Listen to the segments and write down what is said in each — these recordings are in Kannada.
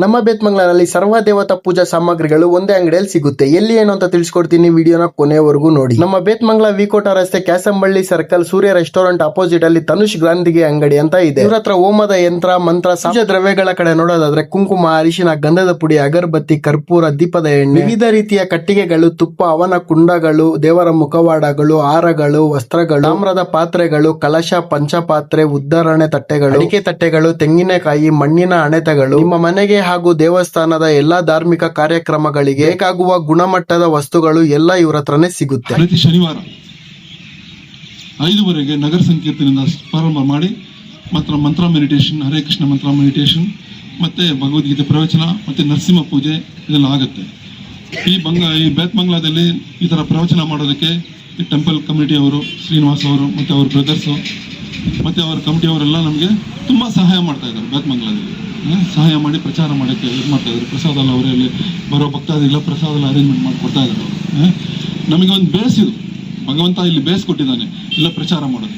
ನಮ್ಮ ಬೇತ್ಮಂಗ್ಲನಲ್ಲಿ ಸರ್ವ ದೇವತಾ ಪೂಜಾ ಸಾಮಗ್ರಿಗಳು ಒಂದೇ ಅಂಗಡಿಯಲ್ಲಿ ಸಿಗುತ್ತೆ. ಎಲ್ಲಿ ಏನು ಅಂತ ತಿಳಿಸ್ಕೊಡ್ತೀನಿ ವಿಡಿಯೋನ ಕೊನೆವರೆಗೂ ನೋಡಿ. ನಮ್ಮ ಬೇತ್ಮಂಗ್ಲ ವಿಕೋಟ ರಸ್ತೆ Kyasamballi circle Surya restaurant opposite ಅಲ್ಲಿ ತನುಷ್ ಗ್ರಾಂಧಿಗೆ ಅಂಗಡಿ ಅಂತ ಇದೆ. ಇವ್ರ ಹತ್ರ ಹೋಮದ ಯಂತ್ರ, ಮಂತ್ರ ಸಹಜ ದ್ರವ್ಯಗಳ ಕಡೆ ನೋಡೋದಾದ್ರೆ ಕುಂಕುಮ, ಅರಿಶಿನ, ಗಂಧದ ಪುಡಿ, ಅಗರಬತ್ತಿ, ಕರ್ಪೂರ, ದೀಪದ ಎಣ್ಣೆ. ವಿವಿಧ ರೀತಿಯ ಕಟ್ಟಿಗೆಗಳು, ತುಪ್ಪ, ಅವನ ಕುಂಡಗಳು, ದೇವರ ಮುಖವಾಡಗಳು, ಹಾರಗಳು, ವಸ್ತ್ರಗಳು, ತಾಮ್ರದ ಪಾತ್ರೆಗಳು, ಕಲಶ, ಪಂಚಪಾತ್ರೆ ಉದ್ದರಣೆ ತಟ್ಟೆಗಳು, ಅಡಿಕೆ ತಟ್ಟೆಗಳು, ತೆಂಗಿನಕಾಯಿ, ಮಣ್ಣಿನ ಅಣೆತಗಳು. ನಿಮ್ಮ ಮನೆಗೆ ಹಾಗೂ ದೇವಸ್ಥಾನದ ಎಲ್ಲಾ ಧಾರ್ಮಿಕ ಕಾರ್ಯಕ್ರಮಗಳಿಗೆ ಬೇಕಾಗುವ ಗುಣಮಟ್ಟದ ವಸ್ತುಗಳು ಎಲ್ಲ ಇವ್ರ ಹತ್ರನೇ ಸಿಗುತ್ತೆ. ಪ್ರತಿ ಶನಿವಾರ ಐದುವರೆಗೆ ನಗರ ಸಂಕೀರ್ತನೆಯಿಂದ ಪ್ರಾರಂಭ ಮಾಡಿ ಮಾತ್ರ ಮಂತ್ರ ಮೆಡಿಟೇಷನ್ ಹರೇ ಕೃಷ್ಣ ಮಂತ್ರ ಮೆಡಿಟೇಷನ್ ಮತ್ತು ಭಗವದ್ಗೀತೆ ಪ್ರವಚನ ಮತ್ತು ನರಸಿಂಹ ಪೂಜೆ ಇದೆಲ್ಲ ಆಗುತ್ತೆ. ಈ ಬಂಗ ಈ ಬೇತ್ಮಂಗ್ಲಾದಲ್ಲಿ ಈ ಥರ ಪ್ರವಚನ ಮಾಡೋದಕ್ಕೆ ಈ ಟೆಂಪಲ್ ಕಮಿಟಿಯವರು ಶ್ರೀನಿವಾಸ್ ಅವರು ಮತ್ತು ಅವ್ರ ಬ್ರದರ್ಸು ಮತ್ತು ಅವರ ಕಮಿಟಿಯವರೆಲ್ಲ ನಮಗೆ ತುಂಬ ಸಹಾಯ ಮಾಡ್ತಾ ಇದ್ದಾರೆ ಹ್ಮ್, ಸಹಾಯ ಮಾಡಿ ಪ್ರಚಾರ ಮಾಡೋಕ್ಕೆ ಇದು ಮಾಡ್ತಾ ಇದ್ದಾರೆ? ಪ್ರಸಾದ ಅಲ್ಲ ಅವರೇ ಅಲ್ಲಿ ಬರೋ ಭಕ್ತಾದಿಲ್ಲ ಪ್ರಸಾದ ಎಲ್ಲ ಅರೇಂಜ್ಮೆಂಟ್ ಮಾಡಿ ಕೊಡ್ತಾ ಇದ್ದಾರೆ ಅವರು. ನಮಗೆ ಒಂದು ಇದು. ಭಗವಂತ ಇಲ್ಲಿ ಬೇಸ್ ಕೊಟ್ಟಿದ್ದಾನೆ. ಇಲ್ಲ ಪ್ರಚಾರ ಮಾಡೋದು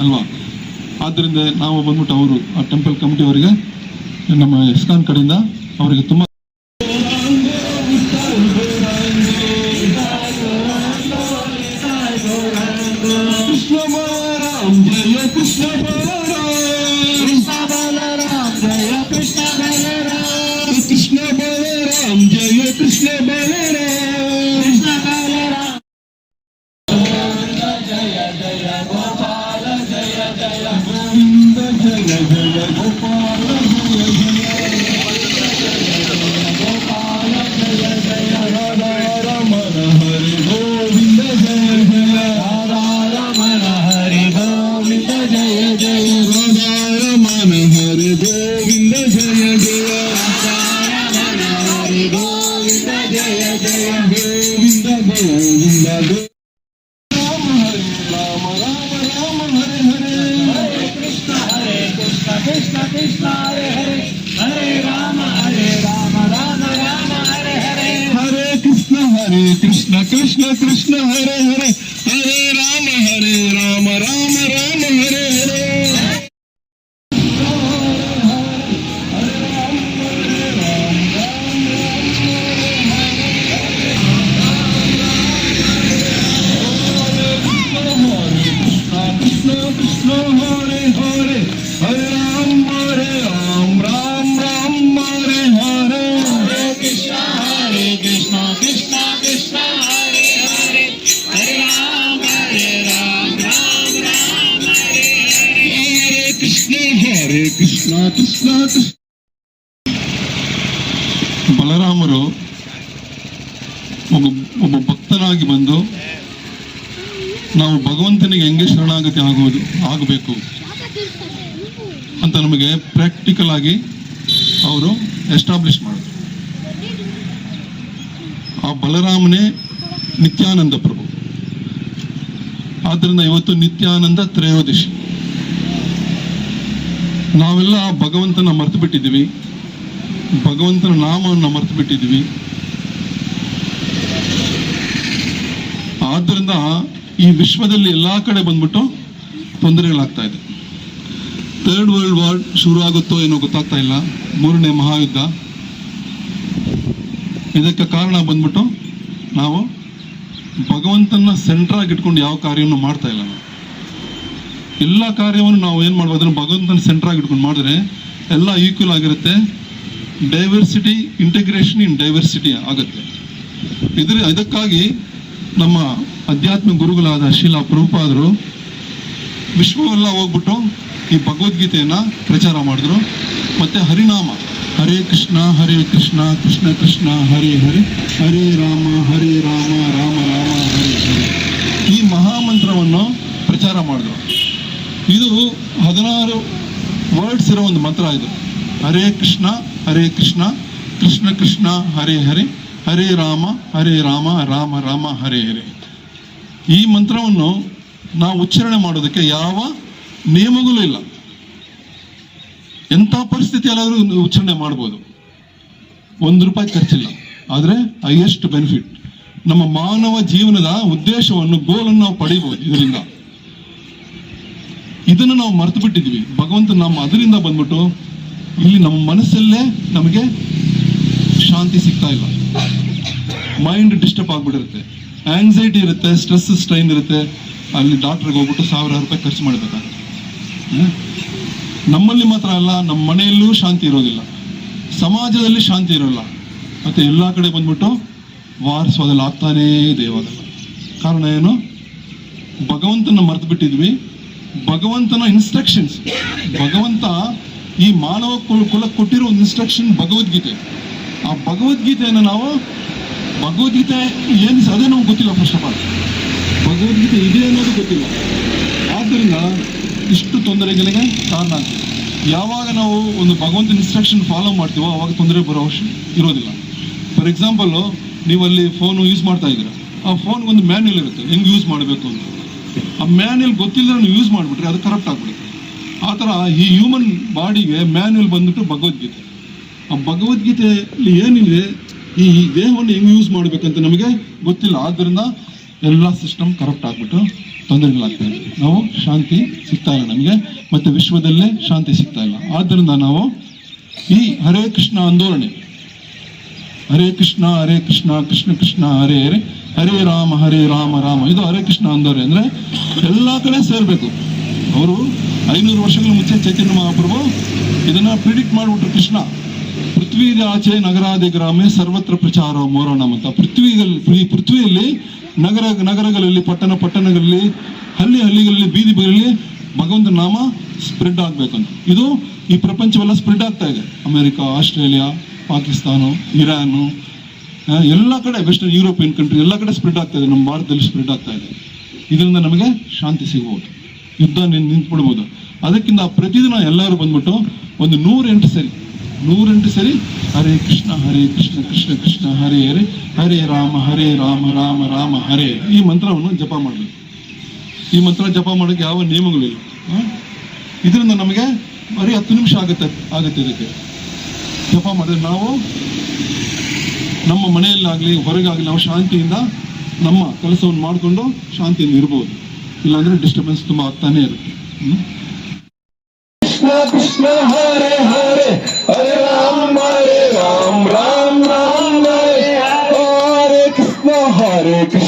ಅಲ್ವಾ? ಆದ್ದರಿಂದ ನಾವು ಬಂದ್ಬಿಟ್ಟು ಅವರು ಆ ಟೆಂಪಲ್ ಕಮಿಟಿಯವರಿಗೆ ನಮ್ಮ ಇಸ್ಕಾನ್ ಕಡೆಯಿಂದ ಅವರಿಗೆ ತುಂಬ ಕೃಷ್ಣ ಕೃಷ್ಣ ಕೃಷ್ಣ ಹರೇ ಕೃಷ್ಣ ಕೃಷ್ಣ ಕೃಷ್ಣ. ಬಲರಾಮರು ಒಬ್ಬ ಭಕ್ತರಾಗಿ ಬಂದು ನಾವು ಭಗವಂತನಿಗೆ ಹೆಂಗೆ ಶರಣಾಗತಿ ಆಗುವುದು ಆಗಬೇಕು ಅಂತ ನಮಗೆ ಪ್ರಾಕ್ಟಿಕಲ್ ಆಗಿ ಅವರು ಎಸ್ಟಾಬ್ಲಿಷ್ ಮಾಡಿದ್ರು. ಆ ಬಲರಾಮನೇ ನಿತ್ಯಾನಂದ ಪ್ರಭು. ಆದ್ದರಿಂದ ಇವತ್ತು ನಿತ್ಯಾನಂದ ತ್ರಯೋದಶಿ. ನಾವೆಲ್ಲ ಭಗವಂತನ ಮರೆತು ಬಿಟ್ಟಿದ್ದೀವಿ ಭಗವಂತನ ನಾಮವನ್ನು ಮರೆತು ಬಿಟ್ಟಿದ್ದೀವಿ ಆದ್ದರಿಂದ ಈ ವಿಶ್ವದಲ್ಲಿ ಎಲ್ಲ ಕಡೆ ಬಂದ್ಬಿಟ್ಟು ತೊಂದರೆಗಳಾಗ್ತಾ ಇದೆ. ಥರ್ಡ್ ವರ್ಲ್ಡ್ ವಾರ್ ಶುರು ಆಗುತ್ತೋ ಏನೋ ಗೊತ್ತಾಗ್ತಾ ಇಲ್ಲ. ಮೂರನೇ ಮಹಾಯುದ್ಧ. ಇದಕ್ಕೆ ಕಾರಣ ಬಂದ್ಬಿಟ್ಟು ನಾವು ಭಗವಂತನ ಸೆಂಟ್ರಾಗಿ ಇಟ್ಕೊಂಡು ಯಾವ ಕಾರ್ಯವನ್ನು ಮಾಡ್ತಾ ಇಲ್ಲ ನಾವು. ಎಲ್ಲ ಕಾರ್ಯವನ್ನು ನಾವು ಏನು ಮಾಡ್ಬೋದು ಅಂದ್ರೆ ಭಗವಂತನ ಸೆಂಟರ್ ಆಗಿ ಇಟ್ಕೊಂಡು ಮಾಡಿದ್ರೆ ಎಲ್ಲ ಈಕ್ವಲ್ ಆಗಿರುತ್ತೆ. ಡೈವರ್ಸಿಟಿ ಇಂಟಿಗ್ರೇಷನ್ ಇನ್ ಡೈವರ್ಸಿಟಿ ಆಗುತ್ತೆ. ಇದ್ರ ಇದಕ್ಕಾಗಿ ನಮ್ಮ ಅಧ್ಯಾತ್ಮ ಗುರುಗಳಾದ ಶೀಲಾ ಪ್ರಭುಪಾದರು ವಿಶ್ವವೆಲ್ಲ ಹೋಗ್ಬಿಟ್ಟು ಈ ಭಗವದ್ಗೀತೆಯನ್ನು ಪ್ರಚಾರ ಮಾಡಿದ್ರು. ಮತ್ತು ಹರಿನಾಮ, ಹರೇ ಕೃಷ್ಣ ಹರೇ ಕೃಷ್ಣ ಕೃಷ್ಣ ಕೃಷ್ಣ, ಹರಿ ಹರಿ, ಹರೇ ರಾಮ ಹರೇ ರಾಮ ರಾಮ ರಾಮ, ಹರಿ ಹರೇ. ಈ ಮಹಾಮಂತ್ರವನ್ನು ಪ್ರಚಾರ ಮಾಡಿದ್ರು. ಇದು ಹದಿನಾರು ವರ್ಡ್ಸ್ ಇರೋ ಒಂದು ಮಂತ್ರ ಇದು. ಹರೇ ಕೃಷ್ಣ ಹರೇ ಕೃಷ್ಣ ಕೃಷ್ಣ ಕೃಷ್ಣ, ಹರೇ ಹರೇ ಹರೇ ರಾಮ ಹರೇ ರಾಮ ರಾಮ ರಾಮ, ಹರೇ ಹರೇ. ಈ ಮಂತ್ರವನ್ನು ನಾವು ಉಚ್ಚಾರಣೆ ಮಾಡೋದಕ್ಕೆ ಯಾವ ನಿಯಮಗಳು ಇಲ್ಲ. ಎಂಥ ಪರಿಸ್ಥಿತಿಯಲ್ಲಾದರೂ ಉಚ್ಚಾರಣೆ ಮಾಡ್ಬೋದು. ಒಂದು ರೂಪಾಯಿ ಖರ್ಚಿಲ್ಲ. ಆದರೆ ಹೈಯೆಸ್ಟ್ ಬೆನಿಫಿಟ್ ನಮ್ಮ ಮಾನವ ಜೀವನದ ಉದ್ದೇಶವನ್ನು ಗೋಲನ್ನು ನಾವು ಪಡಿಬೋದು ಇದರಿಂದ. ಇದನ್ನು ನಾವು ಮರೆತು ಬಿಟ್ಟಿದ್ವಿ ಭಗವಂತ ನಮ್ಮ ಅದರಿಂದ ಬಂದ್ಬಿಟ್ಟು ಇಲ್ಲಿ ನಮ್ಮ ಮನಸ್ಸಲ್ಲೇ ನಮಗೆ ಶಾಂತಿ ಸಿಗ್ತಾ ಇಲ್ಲ. ಮೈಂಡ್ ಡಿಸ್ಟರ್ಬ್ ಆಗ್ಬಿಟ್ಟಿರುತ್ತೆ. ಆಂಗ್ಸೈಟಿ ಇರುತ್ತೆ ಸ್ಟ್ರೆಸ್ ಸ್ಟ್ರೈನ್ ಇರುತ್ತೆ. ಅಲ್ಲಿ ಡಾಕ್ಟ್ರಿಗೆ ಹೋಗ್ಬಿಟ್ಟು ಸಾವಿರಾರು ರೂಪಾಯಿ ಖರ್ಚು ಮಾಡಬೇಕಾಗುತ್ತೆ. ನಮ್ಮಲ್ಲಿ ಮಾತ್ರ ಅಲ್ಲ, ನಮ್ಮ ಮನೆಯಲ್ಲೂ ಶಾಂತಿ ಇರೋದಿಲ್ಲ. ಸಮಾಜದಲ್ಲಿ ಶಾಂತಿ ಇರೋಲ್ಲ. ಮತ್ತೆ ಎಲ್ಲ ಕಡೆ ಬಂದ್ಬಿಟ್ಟು ವಾರಸ್ವಾದಲ್ಲಿ ಆಗ್ತಾನೇ ಇದೆ ಕಾರಣ ಏನು? ಭಗವಂತನ ಮರೆತು ಬಿಟ್ಟಿದ್ವಿ ಭಗವಂತನ ಇನ್ಸ್ಟ್ರಕ್ಷನ್ಸ್ ಭಗವಂತ ಈ ಮಾನವ ಕುಲ- ಕೊಟ್ಟಿರೋ ಒಂದು ಇನ್ಸ್ಟ್ರಕ್ಷನ್ ಭಗವದ್ಗೀತೆ. ಆ ಭಗವದ್ಗೀತೆಯನ್ನು ನಾವು ಭಗವದ್ಗೀತೆ ಏನು ಅದೇ ನಮ್ಗೆ ಗೊತ್ತಿಲ್ಲ ಫಸ್ಟ್ ಆಫ್ ಆಲ್ ಭಗವದ್ಗೀತೆ ಇದೆ ಅನ್ನೋದು ಗೊತ್ತಿಲ್ಲ. ಆದ್ದರಿಂದ ಇಷ್ಟು ತೊಂದರೆಗಳಿಗೆ ಕಾರಣ ಆಗ್ತದೆ ಯಾವಾಗ ನಾವು ಒಂದು ಭಗವಂತನ ಇನ್ಸ್ಟ್ರಕ್ಷನ್ ಫಾಲೋ ಮಾಡ್ತೀವೋ ಅವಾಗ ತೊಂದರೆ ಬರೋ ಅವಶ್ಯ ಇರೋದಿಲ್ಲ. ಫಾರ್ ಎಕ್ಸಾಂಪಲ್ಲು ನೀವಲ್ಲಿ ಫೋನು ಯೂಸ್ ಮಾಡ್ತಾ ಇದ್ದೀರಾ. ಆ ಫೋನ್ಗೆ ಒಂದು ಮ್ಯಾನ್ಯಲ್ ಇರುತ್ತೆ. ಹೆಂಗೆ ಯೂಸ್ ಮಾಡಬೇಕು ಅಂತ. ಆ ಮ್ಯಾನ್ಯಲ್ ಗೊತ್ತಿಲ್ಲ ನೀವು ಯೂಸ್ ಮಾಡಿಬಿಟ್ರೆ ಅದು ಕರಪ್ಟ್ ಆಗ್ಬಿಡುತ್ತೆ. ಆ ಥರ ಈ ಹ್ಯೂಮನ್ ಬಾಡಿಗೆ ಮ್ಯಾನ್ಯಲ್ ಬಂದ್ಬಿಟ್ಟು ಭಗವದ್ಗೀತೆ. ಆ ಭಗವದ್ಗೀತೆಯಲ್ಲಿ ಏನಿದೆ, ಈ ದೇಹವನ್ನು ಹೆಂಗೆ ಯೂಸ್ ಮಾಡಬೇಕಂತ ನಮಗೆ ಗೊತ್ತಿಲ್ಲ. ಆದ್ದರಿಂದ ಎಲ್ಲ ಸಿಸ್ಟಮ್ ಕರಪ್ಟ್ ಆಗ್ಬಿಟ್ಟು ತೊಂದರೆಗಳಾಗ್ತಾ ಇದೆ. ನಾವು ಶಾಂತಿ ಸಿಗ್ತಾ ಇಲ್ಲ ನಮಗೆ, ಮತ್ತು ವಿಶ್ವದಲ್ಲೇ ಶಾಂತಿ ಸಿಗ್ತಾ ಇಲ್ಲ. ಆದ್ದರಿಂದ ನಾವು ಈ ಹರೇ ಕೃಷ್ಣ ಆಂದೋಲನೆ ಹರೇ ಕೃಷ್ಣ ಹರೇ ಕೃಷ್ಣ ಕೃಷ್ಣ ಕೃಷ್ಣ, ಹರೇ ಹರೇ. ಹರೇ ರಾಮ ಹರೇ ರಾಮ ರಾಮ. ಇದು ಹರೇ ಕೃಷ್ಣ ಅಂದವ್ರೆ ಅಂದ್ರೆ ಎಲ್ಲಾ ಕಡೆ ಸೇರ್ಬೇಕು. ಅವರು ಐನೂರು ವರ್ಷಗಳ ಮುಂಚೆ ಚೈತನ್ಯ ಮಹಾಪ್ರಭು ಇದನ್ನ ಪ್ರಿಡಿಕ್ಟ್ ಮಾಡಿಬಿಟ್ರು ಕೃಷ್ಣ. ಪೃಥ್ವಿ ಆಚೆ ನಗರಾದಿ ಗ್ರಾಮೆ ಸರ್ವತ್ರ ಪ್ರಚಾರ ಮೋರಣ ಅಂತ. ಪೃಥ್ವಿಗಳಲ್ಲಿ ಪೃಥ್ವಿಯಲ್ಲಿ ನಗರ ನಗರಗಳಲ್ಲಿ, ಪಟ್ಟಣ ಪಟ್ಟಣಗಳಲ್ಲಿ, ಹಳ್ಳಿ ಹಳ್ಳಿಗಳಲ್ಲಿ ಬೀದಿ ಬೀದಿಗಳಲ್ಲಿ ಭಗವಂತನ ನಾಮ ಸ್ಪ್ರೆಡ್ ಆಗ್ಬೇಕಂತ. ಇದು ಈ ಪ್ರಪಂಚವೆಲ್ಲ ಸ್ಪ್ರೆಡ್ ಆಗ್ತಾ ಇದೆ. ಅಮೆರಿಕ, ಆಸ್ಟ್ರೇಲಿಯಾ, ಪಾಕಿಸ್ತಾನ, ಇರಾನು ಎಲ್ಲ ಕಡೆ, ವೆಸ್ಟರ್ನ್ ಯುರೋಪಿಯನ್ ಕಂಟ್ರಿ ಎಲ್ಲ ಕಡೆ ಸ್ಪ್ರೆಡ್ ಆಗ್ತಾ ಇದೆ. ನಮ್ಮ ಭಾರತದಲ್ಲಿ ಸ್ಪ್ರೆಡ್ ಆಗ್ತಾ ಇದೆ. ಇದರಿಂದ ನಮಗೆ ಶಾಂತಿ ಸಿಗ್ಬೋದು. ಯುದ್ಧ ನಿಂತ್ಬಿಡ್ಬೋದು. ಅದಕ್ಕಿಂತ ಪ್ರತಿದಿನ ಎಲ್ಲರೂ ಬಂದ್ಬಿಟ್ಟು ಒಂದು ನೂರೆಂಟು ಸರಿ ನೂರೆಂಟು ಸರಿ, ಹರೇ ಕೃಷ್ಣ ಹರೇ ಕೃಷ್ಣ ಕೃಷ್ಣ ಕೃಷ್ಣ, ಹರೇ ಹರೇ ಹರೇ ರಾಮ ಹರೇ ರಾಮ ರಾಮ ರಾಮ, ಹರೇ ಈ ಮಂತ್ರವನ್ನು ಜಪ ಮಾಡಬೇಕು. ಈ ಮಂತ್ರ ಜಪ ಮಾಡೋಕ್ಕೆ ಯಾವ ನಿಯಮಗಳಿಲ್ಲ ಇದರಿಂದ ನಮಗೆ ಬರೀ ಹತ್ತು ನಿಮಿಷ ಆಗುತ್ತೆ ಆಗುತ್ತೆ ಇದಕ್ಕೆ. ಜಪ ಮಾಡಿದ್ರೆ ನಾವು ನಮ್ಮ ಮನೆಯಲ್ಲಾಗಲಿ, ಹೊರಗಾಗಲಿ ನಾವು ಶಾಂತಿಯಿಂದ ನಮ್ಮ ಕೆಲಸವನ್ನು ಮಾಡಿಕೊಂಡು ಶಾಂತಿಯಿಂದ ಇರ್ಬೋದು. ಇಲ್ಲಾಂದ್ರೆ ಡಿಸ್ಟರ್ಬೆನ್ಸ್ ತುಂಬ ಆಗ್ತಾನೆ ಇರುತ್ತೆ. ಕೃಷ್ಣ ಕೃಷ್ಣ, ಹರೇ ಹರೇ ಹರೇ ರಾಮ ರಾಮ ರಾಮ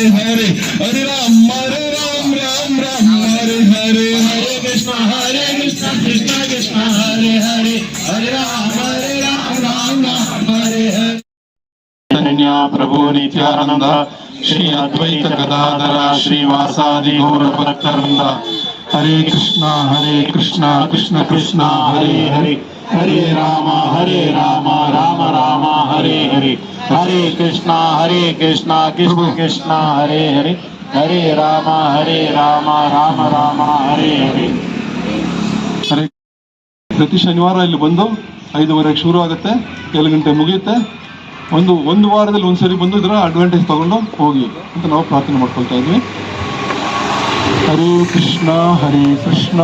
हरे हरे हरे राम हरे राम राम राम, हरे हरे हरे कृष्णा हरे कृष्णा कृष्णा कृष्णा, हरे हरे हरे राम हरे राम राम राम, हरे हरे। कन्या प्रभु नित्यानंद श्री अद्वैत गदाधर श्रीवासादि घोर भक्तवृंद हरे कृष्णा हरे कृष्णा, कृष्ण कृष्णा, हरे हरे। हरे रामा हरे रामा, राम, रामा, हरे हरे। ಹರೇ ಕೃಷ್ಣ ಹರೇ ಕೃಷ್ಣ ಕೃಷ್ಣ ಕೃಷ್ಣ ಹರೇ ಹರಿ. ಹರೇ ರಾಮ ಹರೇ ರಾಮ ರಾಮ ರಾಮ ಹರೇ ಹರೇ. ಹರೇ ಪ್ರತಿ ಶನಿವಾರ ಇಲ್ಲಿ ಬಂದು ಐದುವರೆಗೆ ಶುರು ಆಗುತ್ತೆ ಏಳು ಗಂಟೆ ಮುಗಿಯುತ್ತೆ. ಒಂದು ಒಂದು ವಾರದಲ್ಲಿ ಒಂದ್ಸರಿ ಬಂದು ಇದರ ಅಡ್ವಾಂಟೇಜ್ ತಗೊಂಡು ಹೋಗಿ ಅಂತ ನಾವು ಪ್ರಾರ್ಥನೆ ಮಾಡ್ಕೊಳ್ತಾ ಇದ್ವಿ. ಹರೇ ಕೃಷ್ಣ ಹರೇ ಕೃಷ್ಣ.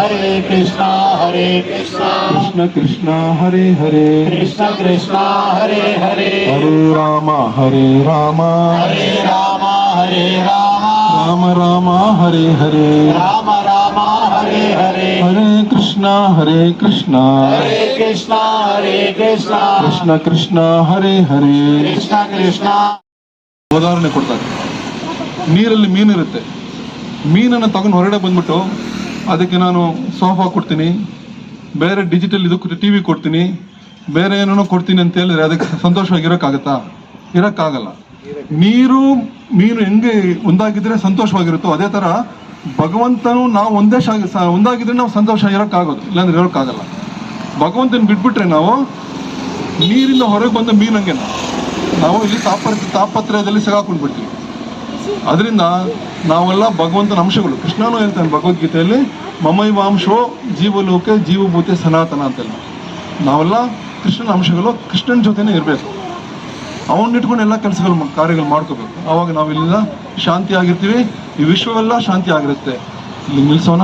ಹರೇ ಕೃಷ್ಣ ಹರೇ ಕೃಷ್ಣ. ಕೃಷ್ಣ ಕೃಷ್ಣ ಹರೇ ಹರೇ. ಕೃಷ್ಣ ಕೃಷ್ಣ ಹರೇ ಹರೇ. ಹರೇ ರಾಮ ಹರೇ ರಾಮ. ಹರೇ ರಾಮ ಹರೇ ರಾಮ. ರಾಮ ರಾಮ ಹರೇ ಹರೇ. ರಾಮ ರಾಮ ಹರೇ ಹರೇ. ಹರೇ ಕೃಷ್ಣ ಹರೇ ಕೃಷ್ಣ. ಹರೇ ಕೃಷ್ಣ ಹರೇ ಕೃಷ್ಣ. ಕೃಷ್ಣ ಕೃಷ್ಣ ಹರೇ ಹರೇ. ಕೃಷ್ಣ ಕೃಷ್ಣ. ಉದಾಹರಣೆ ಕೊಡ್ತಾರೆ. ನೀರಲ್ಲಿ ಮೀನಿರುತ್ತೆ. ಮೀನನ್ನು ತಗೊಂಡು ಹೊರಗಡೆ ಬಂದ್ಬಿಟ್ಟು ಅದಕ್ಕೆ ನಾನು ಸೋಫಾ ಕೊಡ್ತೀನಿ. ಬೇರೆ ಡಿಜಿಟಲ್ ಇದು ಟಿ ವಿ ಕೊಡ್ತೀನಿ. ಬೇರೆ ಏನೇನೋ ಕೊಡ್ತೀನಿ ಅಂತ ಹೇಳಿದ್ರೆ ಅದಕ್ಕೆ ಸಂತೋಷವಾಗಿ ಇರೋಕ್ಕಾಗತ್ತಾ? ಇರೋಕ್ಕಾಗಲ್ಲ. ನೀರು, ಮೀನು ಹೆಂಗೆ ಒಂದಾಗಿದ್ರೆ ಸಂತೋಷವಾಗಿರುತ್ತೋ ಅದೇ ಥರ ಭಗವಂತನು ನಾವು ಒಂದೇ ಒಂದಾಗಿದ್ರೆ ನಾವು ಸಂತೋಷ ಇರೋಕ್ಕಾಗೋದು, ಇಲ್ಲಾಂದ್ರೆ ಇರೋಕ್ಕಾಗಲ್ಲ. ಭಗವಂತನ ಬಿಟ್ಬಿಟ್ರೆ ನಾವು ನೀರಿಂದ ಹೊರಗೆ ಬಂದ ಮೀನಂಗೆ ನಾವು. ಇಲ್ಲಿ ತಾಪ ತಾಪತ್ರಯದಲ್ಲಿ ಸಿಗಾಕೊಂಡ್ಬಿಡ್ತೀವಿ. ಅದರಿಂದ ನಾವೆಲ್ಲ ಭಗವಂತನ ಅಂಶಗಳು. ಕೃಷ್ಣನೂ ಹೇಳ್ತಾನೆ ಭಗವದ್ಗೀತೆಯಲ್ಲಿ, ಮಮೈವಾಂಶೋ ಜೀವಲೋಕೆ ಜೀವಭೂತೆ ಸನಾತನ ಅಂತೆಲ್ಲ ನಾವೆಲ್ಲ ಕೃಷ್ಣನ ಅಂಶಗಳು, ಕೃಷ್ಣನ ಜೊತೆನೇ ಇರಬೇಕು. ಅವನ್ನ ಇಟ್ಕೊಂಡು ಎಲ್ಲ ಕೆಲಸಗಳು ಕಾರ್ಯಗಳು ಮಾಡ್ಕೋಬೇಕು. ಅವಾಗ ನಾವು ಇಲ್ಲಿಂದ ಶಾಂತಿ ಆಗಿರ್ತೀವಿ ಈ ವಿಶ್ವವೆಲ್ಲ ಶಾಂತಿ ಆಗಿರುತ್ತೆ ಇಲ್ಲಿ ನಿಲ್ಸೋಣ.